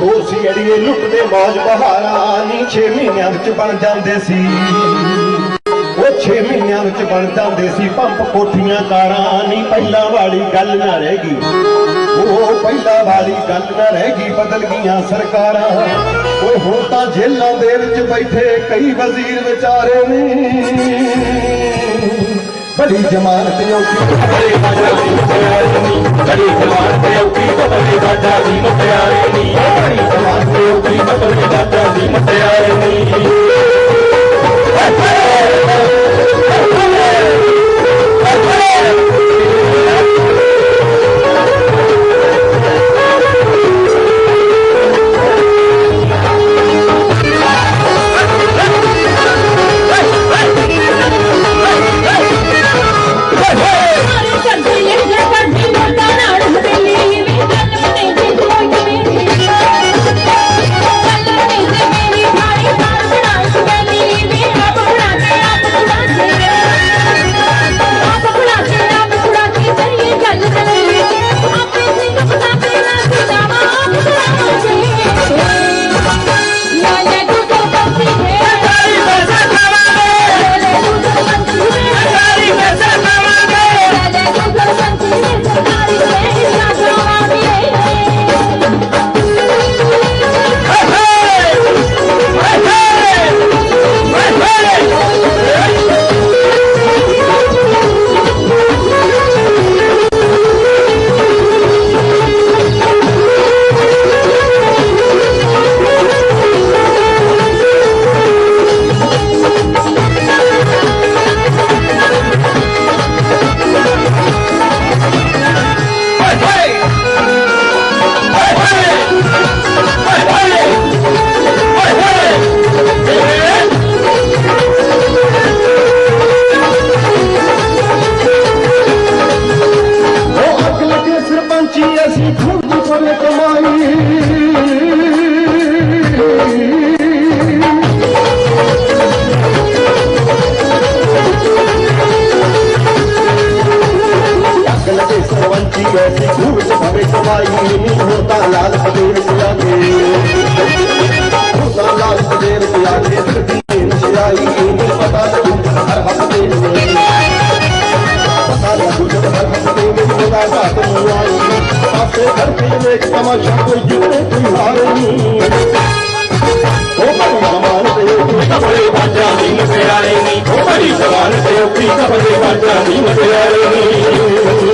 ਸੀ ਅੜੀਏ ਲੁੱਟਦੇ ਮੌਜ ਬਹਾਰਾਂ ਨੀ 6 ਮਹੀਨਿਆਂ ਵਿੱਚ ਬਣ ਜਾਂਦੇ ਸੀ। ਉਹ 6 ਮਹੀਨਿਆਂ ਵਿੱਚ ਬਣ ਜਾਂਦੇ ਸੀ। ਪੰਪ ਕੋਠੀਆਂ ਕਾਰਾਂ ਨੀ ਪਹਿਲਾਂ ਵਾਲੀ ਗੱਲ ਨਾ ਰਹਿ ਗਈ। ਉਹ ਪਹਿਲਾਂ ਵਾਲੀ ਗੱਲ ਨਾ ਰਹਿ ਗਈ, ਬਦਲ ਗਈਆਂ ਸਰਕਾਰਾਂ। ਓਏ ਹੁਣ ਤਾਂ ਜੇਲਾਂ ਦੇ ਵਿੱਚ ਬੈਠੇ ਕਈ ਵਜ਼ੀਰ ਵਿਚਾਰੇ ਨੇ। बड़ी जमान पियो जमान पौकी राजा जमान पियो ਪਾਸੇ ਤਮਾਸ਼ਾ ਕੋਈ ਜਿੱਤੇ ਕੋਈ ਹਾਰੇ ਨਹੀਂ ਉਹ ਬੜੀ ਕਮਾਲ ਤੇ ਉਹ ਬੜੇ ਬਾਜਾ ਦੀ ਮੁਟਿਆਰੇ ਨੀ ਬੜੀ ਕਮਾਲ ਤੇ ਔਕੀ ਬੜੇ ਬਾਜਾ ਦੀ ਮੁਟਿਆਰੇ ਨੀ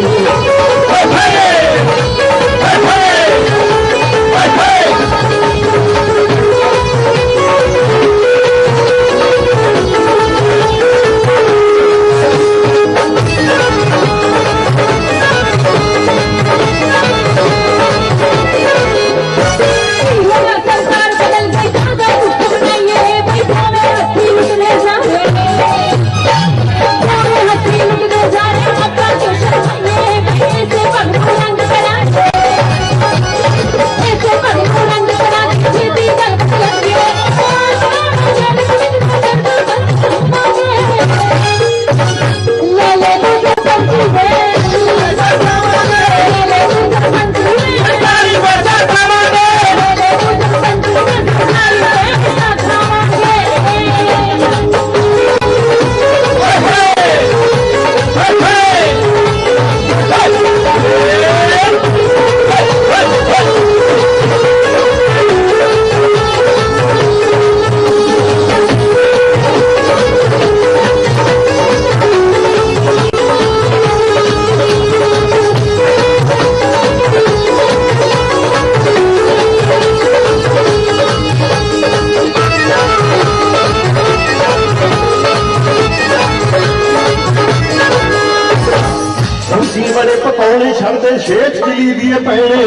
ਛੱਡਦੇ ਸ਼ੇਖ ਚਲੀ ਦੀਏ ਭੈਣੇ।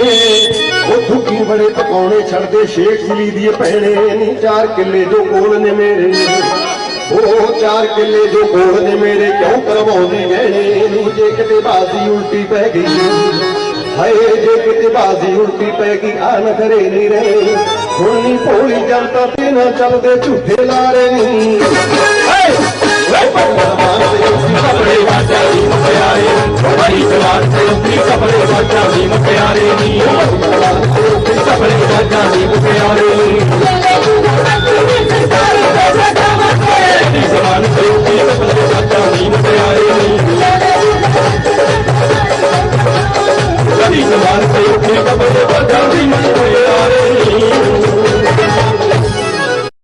ਉਹ ਦੁੱਖੀ ਬੜੇ ਪਕੌੜੇ ਛੱਡਦੇ ਸ਼ੇਖ ਚਲੀ ਦੀਏ ਭੈਣੇ। ਨੀ ਚਾਰ ਕਿੱਲੇ ਜੋ ਕੋਲ ਨੇ ਮੇਰੇ। ਉਹ ਚਾਰ ਕਿੱਲੇ ਜੋ ਕੋਲ ਨੇ ਮੇਰੇ, ਕਿਉਂ ਕਰਵਾਉਂਦੀ ਗਹਿਣੇ ਨੀ ਜੇ ਕਿਤੇ ਬਾਜ਼ੀ ਉਲਟੀ ਪੈ ਗਈ। ਹਾਏ, ਜੇ ਕਿਤੇ ਬਾਜ਼ੀ ਉਲਟੀ ਪੈ ਗਈ, ਆ ਨਾ ਕਰੇ ਨਹੀਂ ਰਹੇ। ਹੁਣ ਨਹੀਂ ਭੋਲੀ ਜਨਤਾ ਤੇ ਨਾ ਚੱਲਦੇ ਝੂਠੇ ਲਾਰੇ ਨਹੀਂ ਵੇ ਪੰਗਾ ਮਾਰਦੇ ਕਪੜੇ ਬਾਜਾ ਦੀ ਦੀ